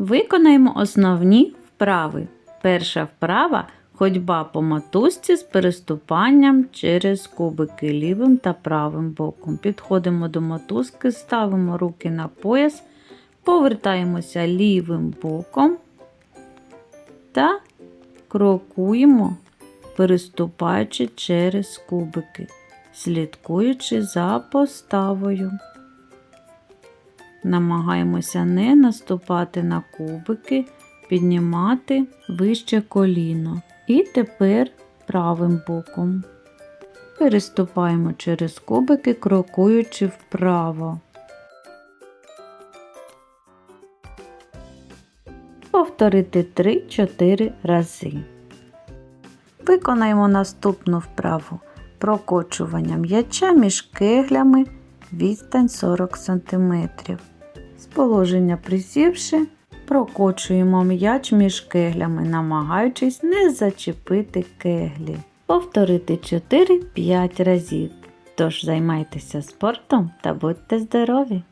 Виконаємо основні вправи. Перша вправа ходьба по мотузці з переступанням через кубики лівим та правим боком. Підходимо до мотузки, ставимо руки на пояс, повертаємося лівим боком та крокуємо, переступаючи через кубики, слідкуючи за поставою. Намагаємося не наступати на кубики, піднімати вище коліно. І тепер правим боком. Переступаємо через кубики, крокуючи вправо. Повторити 3-4 рази. Виконаємо наступну вправу прокочування м'яча між кеглями відстань 40 см. З положення присівши, прокочуємо м'яч між кеглями, намагаючись не зачепити кеглі. Повторити 4-5 разів. Тож займайтеся спортом та будьте здорові!